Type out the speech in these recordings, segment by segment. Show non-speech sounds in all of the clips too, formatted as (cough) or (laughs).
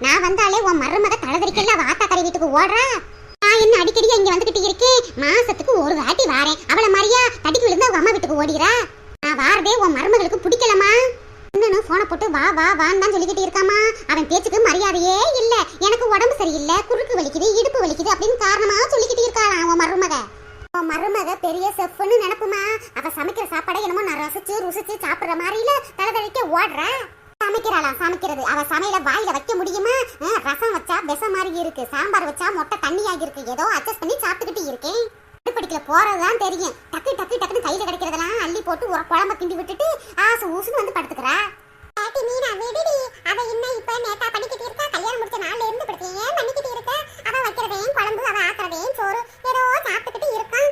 நான் வந்தாலே உன் மருமக கழதிக்கல வாக்கா கருவி வீட்டுக்கு ஓடுறா. நான் என்ன அடிக்கடி இங்க வந்துகிட்டு இருக்கேன் மாசத்துக்கு ஒரு வாட்டி வாரேன். அவள மாதிரியா தடிக்கு விழுந்து அவங்க அம்மா வீட்டுக்கு ஓடிறா? நான் வாரதே உன் மருமகளுக்கு பிடிக்கலமா இன்னும் போனை போட்டு வா வா வான்னு தான் சொல்லிக்கிட்டு இருக்காமா அவன் பேச்சுக்கு மரியாதையே இல்ல. எனக்கு உடம்பு சரியில்லை குறுக்கு வலிக்குது இடுப்பு வலிக்குது அப்படின்னு காரணமா சொல்லிக்கிட்டு இருக்காளாம் உன் மருமக. உன் மருமக பெரிய செஃப்னு நினைப்புமா? அவ சமைக்கிற சாப்பாடை என்னமோ நான் ரசிச்சு ருசிச்சு சாப்பிடுற மாதிரில தலைதழிக்க ஓடுற. சமைக்கிறாளா சமைக்கிறது. அவ சமையல வாயில வைக்க முடியுமா அஹ், ரசம் வச்சா விஷ மாதிரி இருக்கு சாம்பார் வச்சா மொட்டை தண்ணியாகி இருக்கு ஏதோ அட்ஜஸ்ட் பண்ணி சாப்பிட்டுக்கிட்டு இருக்கேன். அடுப்படிக்கல போறதுதான் தெரியும். டக்கு டக்கு டக்குன்னு கையில கிடைக்கிறதெல்லாம் அள்ளி போட்டு ஒரு குழம்ப கிண்டி விட்டுட்டு ஆசு ஊசுன்னு வந்து படுத்துக்கிறா. பாட்டி மீனா விடுடி. அவ என்ன இப்ப நேத்தா பண்ணிக்கிட்டு இருக்கா? கல்யாணம் முடிச்ச நாள்ல இருந்து படுத்து ஏன் பண்ணிக்கிட்டு இருக்க? அவ வைக்கிறதையும் குழம்பு அவ ஆக்குறதையும் சோறு. ஏதோ சாப்பிட்டுக்கிட்டு இருக்கான்.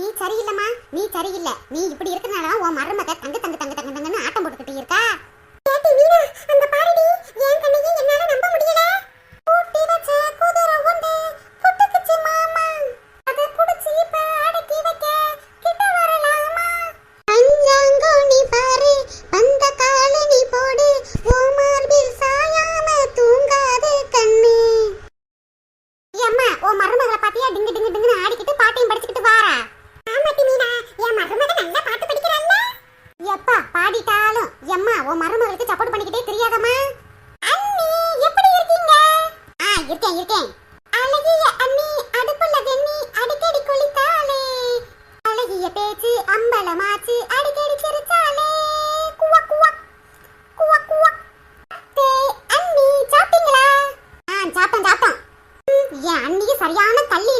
நீ சரியில்லைம்மா. நீ சரியில்லை. நீ இப்படி இருக்கனால உன் மருமக தங்க இருக்கேன். அழகிய அண்ணி அடுப்புல வெண்ணி அடிக்கடி குளித்தாளே அழகிய பேச்சு அம்பலமாச்சு அடிக்கடி குவா குவா. குவா குவா. தே அண்ணி சாப்பிட்டீங்களா? ஆ என் அண்ணிக்கு சரியான தள்ளி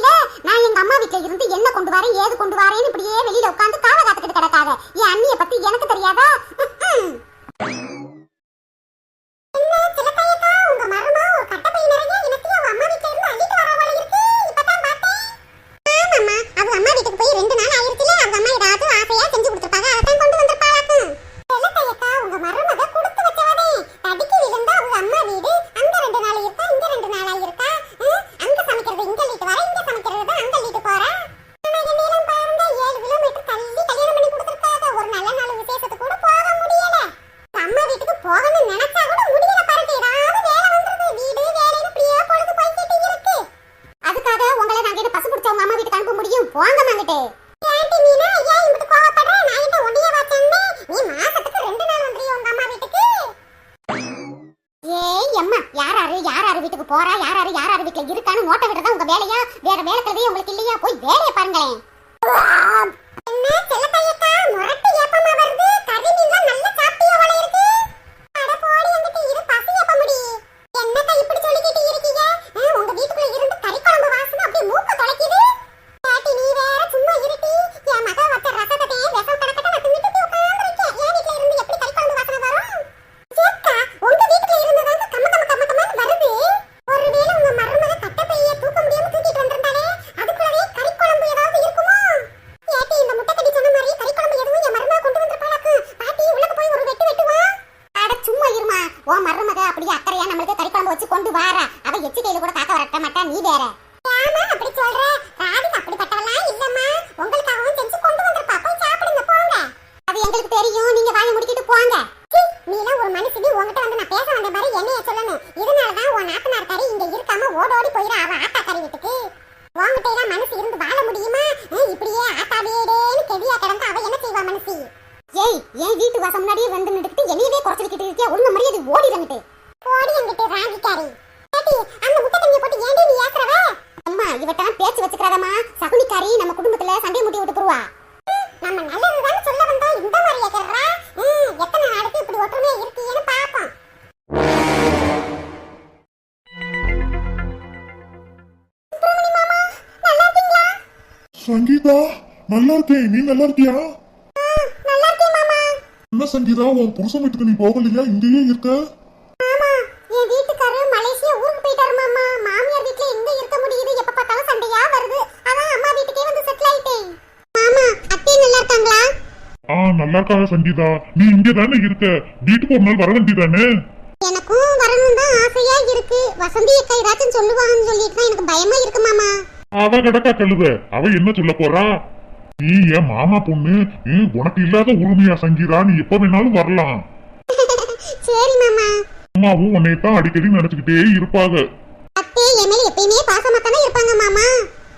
போகணும்னு நினைச்சா கூட முடியல பாருங்க. ஏதாவது வேலை வந்துருது வீடு வேலைன்னு இப்படியே பொழுது போய்கிட்டு இருக்கு. அதுக்காக உங்களை நாங்க என்ன பசு பிடிச்ச உங்க அம்மா வீட்டுக்கு அனுப்ப முடியும். போங்க மாங்கிட்டு ஏன் இப்படி கோவப்படுற? நான் ஒண்டிய நீ மாசத்துக்கு ரெண்டு நாள் வந்துறிய உங்க அம்மா வீட்டுக்கு? ஏய் அம்மா யாராரு? யாராரு வீட்டுக்கு போறா? யாராரு? யாராரு வீட்டுல இருக்கான்னு ஓட்ட விடுறதா உங்க வேலையா? வேற வேலை உங்களுக்கு இல்லையா? போய் வேலையை பாருங்களேன். என்ன? செல்லத்தையக்கா முரட்டு ஏப்பமா வருது. கறி மீன்லாம் நல்லா அப்படியே அக்கறையா நம்மளுக்கு கறி குழம்பு வச்சு கொண்டு வாரா. அவ எச்சி கையில கூட காக்க வரட்ட மாட்டா. நீ வேற. அப்படி சொல்ற? ராதிகா அப்படிப்பட்டவளா இல்லம்மா. உங்களுக்காகவும் செஞ்சு கொண்டு வந்திருப்பா. போய் சாப்பிடுங்க போங்க. அது எங்களுக்கு தெரியும். நீங்க வாயை முடிக்கிட்டு போங்க. நீ நீலாம் ஒரு மனுஷனி உன்கிட்ட வந்து நான் பேச வந்த மாதிரி என்னைய சொல்லணும். இதனாலதான் உன் நாத்தனார் கறி இங்க இருக்காம ஓடோடி போயிட அவ இவட்டான் பேச்சு வச்சுக்கிறாதம்மா. சகுனிக்காரி நம்ம குடும்பத்துல சண்டை முட்டி விட்டு போடுவா. நம்ம நல்லதுதானே சொல்ல வந்தா இந்த மாதிரி ஏக்கறா எத்தனை நாளைக்கு இப்படி ஒற்றுமையா இருக்கீங்கன்னு பாப்போம் சங்கீதா நல்லா இருக்கேன். நீ நல்லா இருக்கியா? என்ன சங்கீதா உன் புருஷன் வீட்டுக்கு நீ போகலையா? இங்கேயே இருக்க. மாமா நல்லா இருக்காங்களா? ஆ நல்லா இருக்காங்க சங்கீதா. நீ இங்க இருக்க? வீட்டுக்கு ஒரு நாள் வர வேண்டியதானே? எனக்கும் வரணும் தான் ஆசையா இருக்கு. வசந்தி அக்கா ஏதாச்சும் எனக்கு பயமா இருக்கு மாமா. அவ கிடக்கா கழுத அவ என்ன சொல்ல நீ என் மாமா பொண்ணு. உனக்கு இல்லாத உரிமையா சங்கீதா? நீ எப்ப வேணாலும் வரலாம். (laughs) சரி மாமா. அம்மாவும் உன்னை தான் அடிக்கடி நினைச்சுக்கிட்டே இருப்பாங்க. அத்தை என் மேல எப்பயுமே பாசமா தானே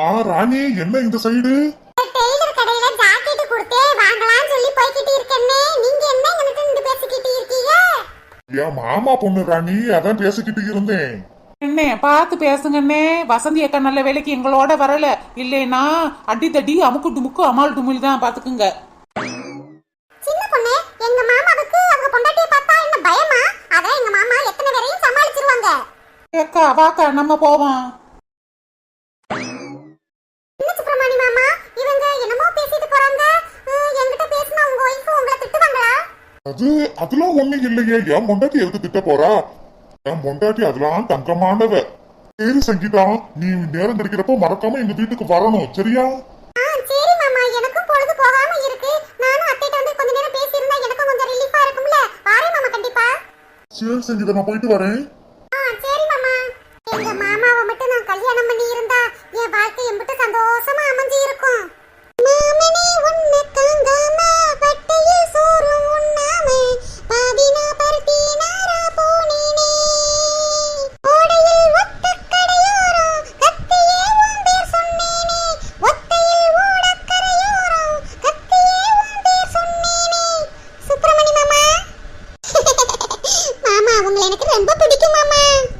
ஆ ராணி என்ன இந்த சைடு டெய்லர் கடையில ஜாக்கெட் கொடுத்தே வாங்கலாம் சொல்லி போய்கிட்டு இருக்கேன்னே. நீங்க என்ன என்கிட்ட நின்னு பேசிக்கிட்டு இருக்கீங்க? என் மாமா பொண்ணு ராணி அதான் பேசிக்கிட்டு இருந்தேன். அண்ணே பார்த்து பேசுங்கண்ணே. வசந்தி அக்கா நல்ல வேலைக்கு எங்களோட வரல. இல்லைனா அடி தடி அமுக்கு டுமுக்கு அமால் டுமில் தான் பாத்துக்குங்க. சின்ன பொண்ணு எங்க மாமாவுக்கு அவங்க பொண்டாட்டியை பார்த்தா என்ன பயமா? அதான் எங்க மாமா எத்தனை பேரையும் சமாளிச்சிருவாங்க. அக்கா வாக்கா நம்ம போவோம். அது அதெல்லாம் ஒண்ணு இல்லையே. என் பொண்டாட்டி எதுக்கு திட்ட போறா? என் பொண்டாட்டி அதெல்லாம் தங்கமானவ. சரி சங்கீதா நீ நேரம் கிடைக்கிறப்போ மறக்காம எங்க வீட்டுக்கு வரணும். சரியா? சரி மாமா. எனக்கும் பொழுது போகாம இருக்கு. நானும் அத்தைட்ட வந்து கொஞ்ச நேரம் பேசியிருந்தா எனக்கும் கொஞ்சம் ரிலீஃபா சரி சங்கீதா நான் போயிட்டு வரேன். Một ngày này, cái thằng tốt tôi mama.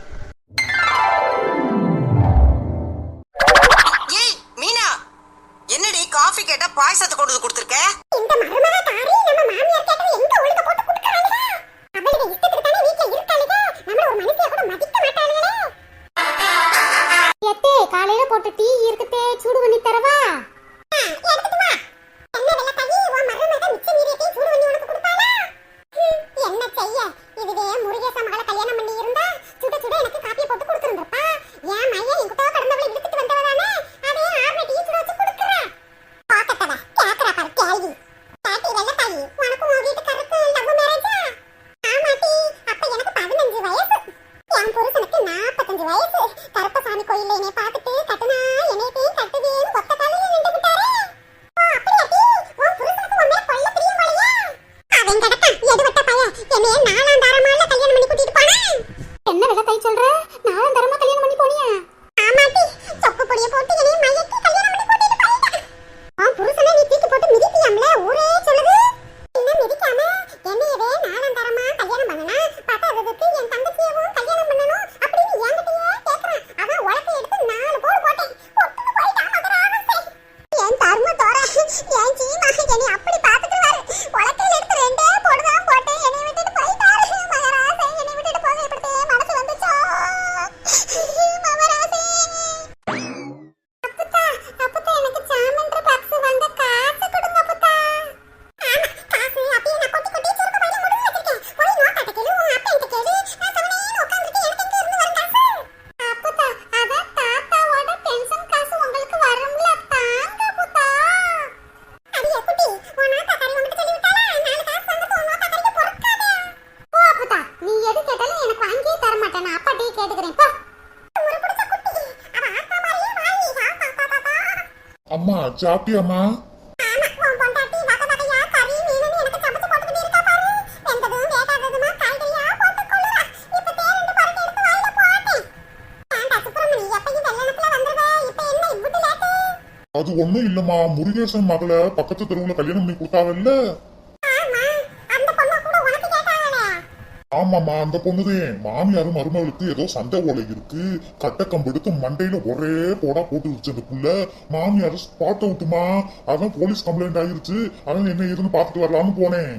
தைச்சல்ற நானும் தரமா சாப்பிட்டியாமா அது ஒண்ணும் இல்லம்மா. முருகேசன் மகளை பக்கத்து தெருவுல கல்யாணம் பண்ணி கொடுத்தாங்கல்ல ஆமாமா அந்த பொண்ணுதான் மாமியாரும் மருமகளுக்கு ஏதோ சண்டை ஓலை இருக்கு. கட்டக்கம்பு எடுத்து மண்டையில ஒரே போடா போட்டு வச்சு அந்த புள்ள. மாமியார் ஸ்பாட்டை விட்டுமா அதான் போலீஸ் கம்ப்ளைண்ட் ஆயிருச்சு. அதான் என்ன ஏதுன்னு பாத்துட்டு வரலாம்னு போனேன்.